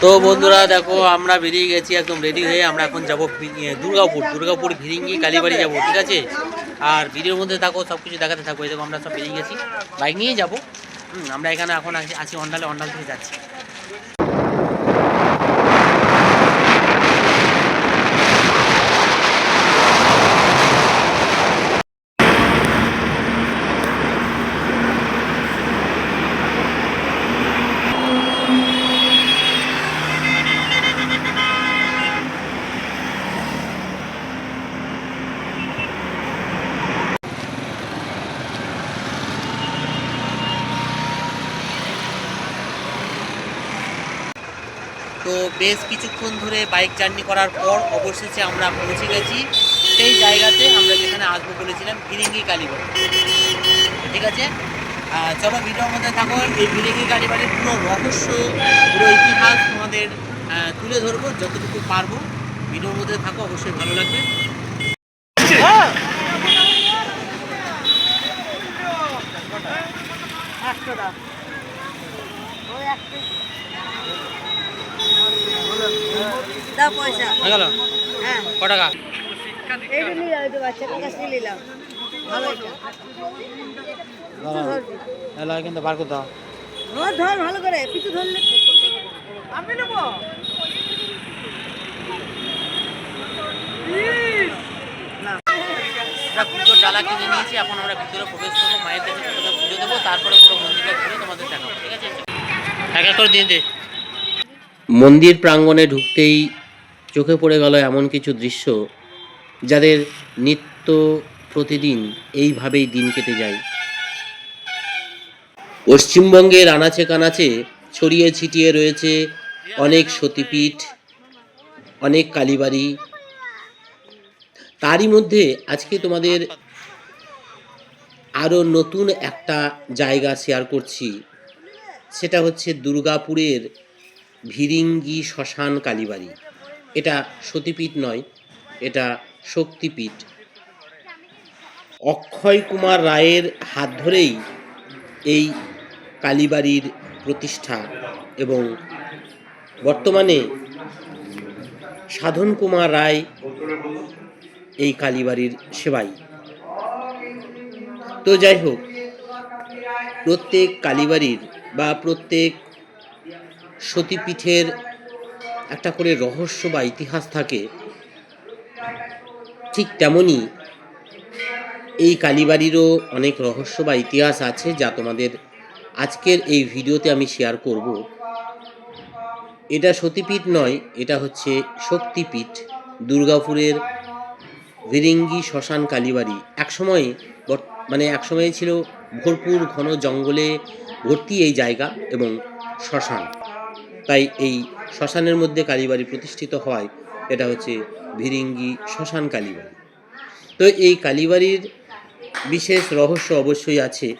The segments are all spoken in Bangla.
তো বন্ধুরা দেখো, আমরা বেরিয়ে গেছি, একদম রেডি হয়ে আমরা এখন যাব দুর্গাপুর। দুর্গাপুর ভিরিঙ্গি, কালীবাড়ি যাব, ঠিক আছে? আর ভিডিওর মধ্যে থাকো সব কিছু দেখাতে থাকো। এই দেখো, আমরা সব বেরিয়ে গেছি। বাইক নিয়েই যাব। আমরা এখানে এখন আছি- আছি অন্ডালে, অন্ডাল থেকে যাচ্ছি। বেশ কিছুক্ষণ ধরে বাইক জার্নি করার পর অবশেষে আমরা পৌঁছে গেছি। সেই জায়গাতে আমরা যেখানে আসব বলেছিলাম ভিরিঙ্গি কালীবাড়ি। ঠিক আছে? চলো ভিডিওর মধ্যে থাকো। এই ভিরিঙ্গি কালীবাড়ির পুরো রহস্য, পুরো ইতিহাস তোমাদের তুলে ধরবো যতটুকু পারব। ভিডিওর মধ্যে থাকো, অবশ্যই ভালো লাগবে। দাও পয়সা। হয়ে গেল? হ্যাঁ। ক টাকা? এইটা নিয়ে যাও বাচ্চাটার কাছ নিলাম। ভালো এটা হ্যালো কিন্তু বার ধর ধর ভালো করে পিছু ধরলে। আমি নেব? আমরা পুজোর ডালা কিনে নিয়েছি এখন আমরা ভিতরে প্রবেশ করব মায়ের কাছে প্রথমে পুজো দেবো তারপরে পুরো মন্দিরটা ঘুরে তোমাদের দেখাবো ঠিক আছে? এক এক করে দিন দে। মন্দির প্রাঙ্গণে ঢুকতেই চোখে পড়ে গেল এমন কিছু দৃশ্য যাদের নিত্য প্রতিদিন এইভাবেই দিন কেটে যায়। পশ্চিমবঙ্গের আনাচে কানাচে ছড়িয়ে ছিটিয়ে রয়েছে অনেক সতীপীঠ, অনেক কালীবাড়ি। তারই মধ্যে আজকে তোমাদের আরও নতুন একটা জায়গা শেয়ার করছি। সেটা হচ্ছে দুর্গাপুরের ভিরিঙ্গি শ্মশান কালীবাড়ি। এটা সতীপীঠ নয়, এটা শক্তিপীঠ। অক্ষয় কুমার রায়ের হাত ধরেই এই কালীবাড়ির প্রতিষ্ঠা এবং বর্তমানে সাধন কুমার রায় এই কালীবাড়ির সেবাই। তো যাই হোক, প্রত্যেক কালীবাড়ির বা প্রত্যেক সতীপীঠের একটা করে রহস্য বা ইতিহাস থাকে, ঠিক তেমনই এই কালীবাড়িরও অনেক রহস্য বা ইতিহাস আছে যা তোমাদের আজকের এই ভিডিওতে আমি শেয়ার করব। এটা সতীপীঠ নয়, এটা হচ্ছে শক্তিপীঠ, দুর্গাপুরের ভিরিঙ্গি শ্মশান কালীবাড়ি। একসময় মানে একসময় ছিল ভরপুর ঘন জঙ্গলে ভর্তি এই জায়গা এবং শ্মশান। তাই এই শ্মশানের মধ্যে কালীবাড়ি প্রতিষ্ঠিত হয়, এটা হচ্ছে ভিরিঙ্গি শ্মশান কালীবাড়ি। তো এই কালীবাড়ির বিশেষ রহস্য অবশ্যই আছে।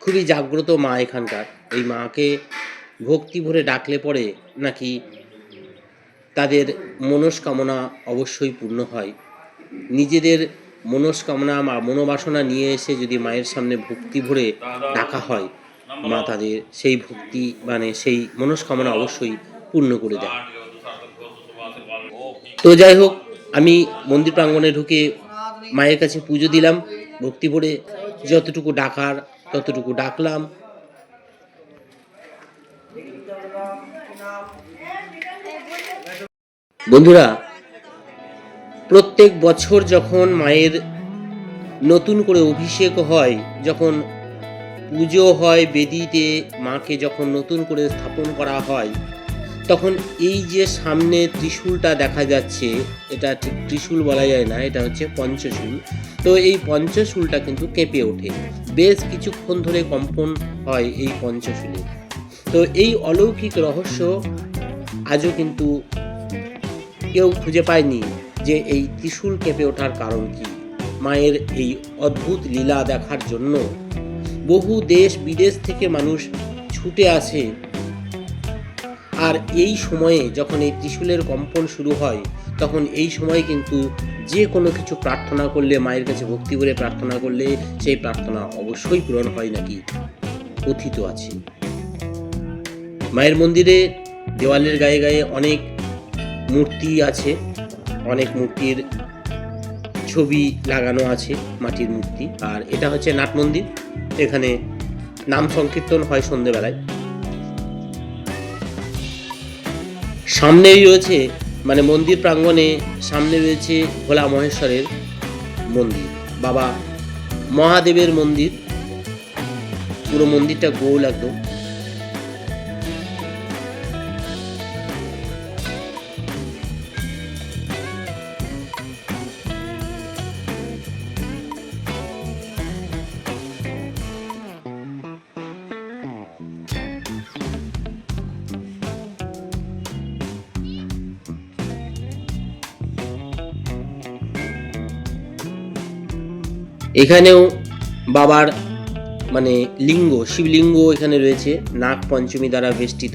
খুবই জাগ্রত মা এখানকার। এই মাকে ভক্তি ভরে ডাকলে পরে নাকি তাদের মনস্কামনা অবশ্যই পূর্ণ হয়। নিজেদের মনস্কামনা বা মনোবাসনা নিয়ে এসে যদি মায়ের সামনে ভক্তি ভরে ডাকা হয় মা তাদের সেই ভক্তি মানে সেই মনস্কামনা অবশ্যই পূর্ণ করে দেয়। তো যাই হোক, আমি মন্দির প্রাঙ্গণে ঢুকে মায়ের কাছে পুজো দিলাম, ভক্তি ভরে যতটুকু ডাকার ততটুকু ডাকলাম। বন্ধুরা, প্রত্যেক বছর যখন মায়ের নতুন করে অভিষেক হয়, যখন পুজো হয় বেদিতে, মাকে যখন নতুন করে স্থাপন করা হয়, তখন এই যে সামনে ত্রিশূলটা দেখা যাচ্ছে, এটা ঠিক ত্রিশূল বলা যায় না, এটা হচ্ছে পঞ্চশূল। তো এই পঞ্চশূলটা কিন্তু কেঁপে ওঠে। বেশ কিছুক্ষণ ধরে কম্পন হয় এই পঞ্চশূলে। তো এই অলৌকিক রহস্য আজও কিন্তু কেউ খুঁজে পায়নি যে এই ত্রিশূল কেঁপে ওঠার কারণ কি। মায়ের এই অদ্ভুত লীলা দেখার জন্য বহু দেশ বিদেশ থেকে মানুষ ছুটে আসে। আর এই সময়ে যখন এই ত্রিশূলের কম্পন শুরু হয়, তখন এই সময় কিন্তু যে কোনো কিছু প্রার্থনা করলে, মায়ের কাছে ভক্তি করে প্রার্থনা করলে, সেই প্রার্থনা অবশ্যই পূরণ হয় নাকি? কথিত আছে। মায়ের মন্দিরে দেওয়ালের গায়ে গায়ে অনেক মূর্তি আছে। অনেক মূর্তির ছবি লাগানো আছে মাটির মূর্তি। আর এটা হচ্ছে নাট মন্দির। এখানে নাম সংকীর্তন হয় সন্ধেবেলায়। সামনেই রয়েছে মানে মন্দির প্রাঙ্গণে সামনে রয়েছে ভোলা মহেশ্বরের মন্দির। বাবা মহাদেবের মন্দির। পুরো মন্দিরটা গোল একদম। এখানেও বাবার মানে লিঙ্গ, শিবলিঙ্গ এখানে রয়েছে, নাগ পঞ্চমী দ্বারা বেষ্টিত।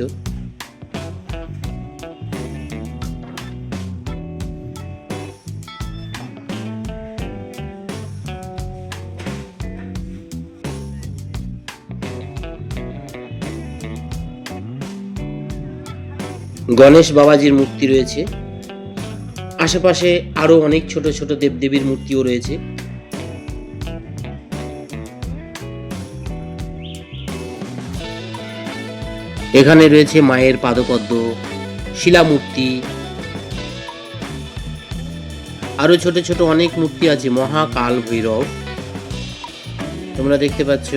গণেশ বাবাজির মূর্তি রয়েছে। আশেপাশে আরও অনেক ছোট ছোট দেবদেবীর মূর্তিও রয়েছে। এখানে রয়েছে মায়ের পাদপদ্ম, শিলামূর্তি। আরও ছোট ছোট অনেক মূর্তি আছে মহাকাল ভৈরব। তোমরা দেখতে পাচ্ছ।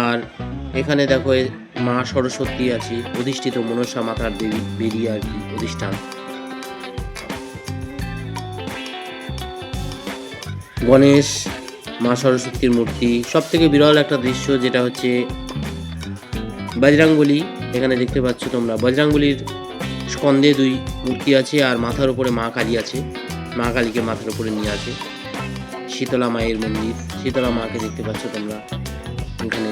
আর এখানে দেখো মা সরস্বতী আছে, অধিষ্ঠিত মনসা মাতার দেবী বেরিয়ে আর কি, অধিষ্ঠান। গণেশ, মা সরস্বতীর মূর্তি সব থেকে বিরল একটা দৃশ্য যেটা হচ্ছে বজরাঙ্গলি এখানে দেখতে পাচ্ছ তোমরা। বজরাঙ্গলির স্কন্ধে দুই মূর্তি আছে আর মাথার উপরে মা কালী আছে। মা কালীকে মাথার উপরে নিয়ে আছে শীতলা মায়ের মন্দির। শীতলা মাকে দেখতে পাচ্ছ তোমরা। এখানে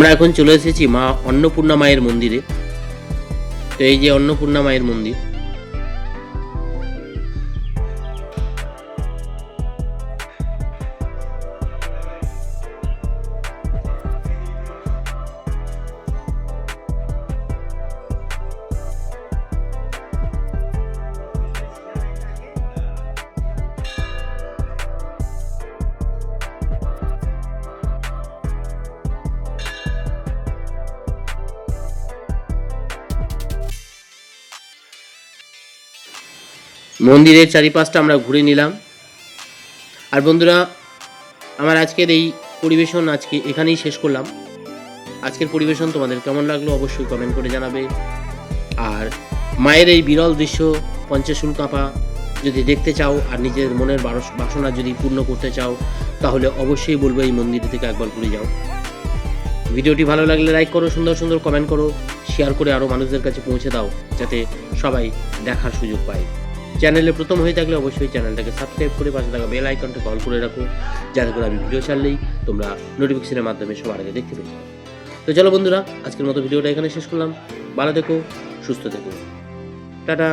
আমরা এখন চলে এসেছি মা অন্নপূর্ণা মায়ের মন্দিরে। তো এই যে অন্নপূর্ণা মায়ের মন্দির মন্দিরের চারিপাশটা আমরা ঘুরে নিলাম। আর বন্ধুরা, আমার আজকের এই পরিবেশন আজকে এখানেই শেষ করলাম। আজকের পরিবেশন তোমাদের কেমন লাগল অবশ্যই কমেন্ট করে জানাবে। আর মায়ের এই বিরল দৃশ্য, পঞ্চাশুল কাঁপা, যদি দেখতে চাও আর নিজের মনের বাসনা যদি পূর্ণ করতে চাও, তাহলে অবশ্যই বলব এই মন্দির থেকে একবার ঘুরে যাও। ভিডিওটি ভালো লাগলে লাইক করো, সুন্দর সুন্দর কমেন্ট করো শেয়ার করে আরও মানুষদের কাছে পৌঁছে দাও, যাতে সবাই দেখার সুযোগ পায়। চ্যানেলে প্রথম হয়ে থাকলে অবশ্যই চ্যানেলটাকে সাবস্ক্রাইব করে পাশে থাকা বেল আইকনটা কল করে রাখো, যাতে করে আমি ভিডিও ছাড়লেই তোমরা নোটিফিকেশনের মাধ্যমে সবার আগে দেখতে পেয়ে তো চলো বন্ধুরা, আজকের মতো ভিডিওটা এখানে শেষ করলাম। ভালো দেখো সুস্থ থেকো। টাটা!